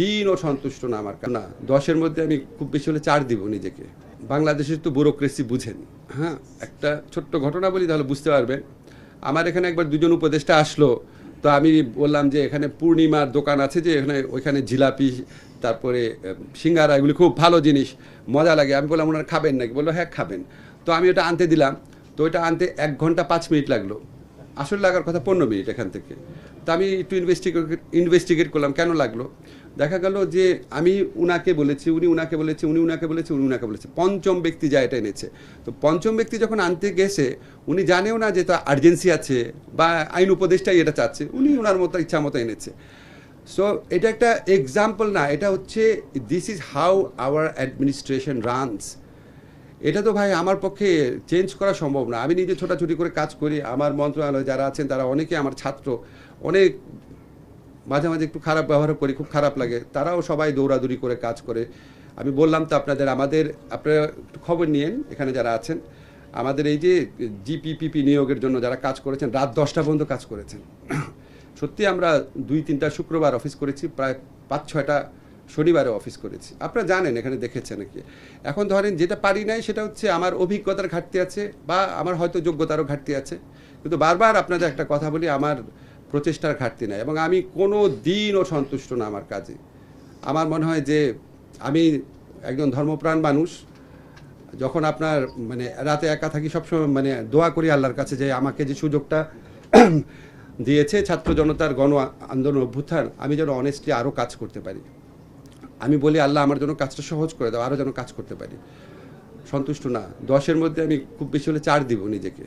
দিনও সন্তুষ্ট না আমার না, দশের মধ্যে আমি খুব বেশি হলে চার দিব নিজেকে। বাংলাদেশের তো ব্যুরোক্রেসি বুঝেন। হ্যাঁ একটা ছোট্ট ঘটনা বলি তাহলে বুঝতে পারবেন। আমার এখানে একবার দুজন উপদেষ্টা আসলো। তো আমি বললাম যে, এখানে পূর্ণিমার দোকান আছে যে, এখানে, ওইখানে জিলাপি, তারপরে সিঙ্গারা, এগুলি খুব ভালো জিনিস, মজা লাগে। আমি বললাম, ওনারা খাবেন নাকি? বলল হ্যাঁ খাবেন। তো আমি ওটা আনতে দিলাম। তো ওইটা আনতে এক ঘণ্টা পাঁচ মিনিট লাগল। আসলে লাগার কথা পনেরো মিনিট এখান থেকে। তো আমি একটু ইনভেস্টিগেট ইনভেস্টিগেট করলাম, কেন লাগল? দেখা গেল যে আমি উনাকে বলেছি, উনি উনাকে বলেছে, উনি উনাকে বলেছে, উনি উনাকে বলেছে। পঞ্চম ব্যক্তি যা এটা এনেছে। তো পঞ্চম ব্যক্তি যখন আনতে গেছে, উনি জানেও না যে তা আর্জেন্সি আছে বা আইন উপদেষ্টাই এটা চাচ্ছে। উনি ওনার মতো, ইচ্ছা মতো এনেছে। সো এটা একটা এক্সাম্পল না, এটা হচ্ছে this is how our administration runs এটা তো ভাই আমার পক্ষে চেঞ্জ করা সম্ভব না। আমি নিজে ছোটাছুটি করে কাজ করি। আমার মন্ত্রণালয়ে যারা আছেন, তারা অনেকে আমার ছাত্র। অনেক মাঝে মাঝে একটু খারাপ ব্যবহার করি, খুব খারাপ লাগে। তারাও সবাই দৌড়াদৌড়ি করে কাজ করে। আমি বললাম তো আপনাদের, আমাদের, আপনারা একটু খবর নিয়েন, এখানে যারা আছেন। আমাদের এই যে জিপিপিপি নিয়োগের জন্য যারা কাজ করেছেন, রাত দশটা পর্যন্ত কাজ করেছেন। সত্যি আমরা দুই তিনটা শুক্রবার অফিস করেছি, প্রায় পাঁচ ছয়টা শনিবারে অফিস করেছি। আপনারা জানেন, এখানে দেখেছেন নাকি? এখন ধরেন যেটা পারি নাই, সেটা হচ্ছে আমার অভিজ্ঞতার ঘাটতি আছে বা আমার হয়তো যোগ্যতারও ঘাটতি আছে। কিন্তু বারবার আপনাদের একটা কথা বলি, আমার প্রচেষ্টার ঘাটতি নাই এবং আমি কোনো দিনও সন্তুষ্ট না আমার কাজে। আমার মনে হয় যে আমি একজন ধর্মপ্রাণ মানুষ, যখন আপনার মানে রাতে একা থাকি সবসময় মানে দোয়া করি আল্লাহর কাছে যে আমাকে যে সুযোগটা দিয়েছে ছাত্র জনতার গণ আন্দোলন অভ্যুত্থান, আমি যেন অনেস্টলি আরও কাজ করতে পারি। আমি বলি, আল্লাহ আমার জন্য কাজটা সহজ করে দাও আরও যেন কাজ করতে পারি। সন্তুষ্ট না। দশের মধ্যে আমি খুব বেশি হলে চার দিব নিজেকে।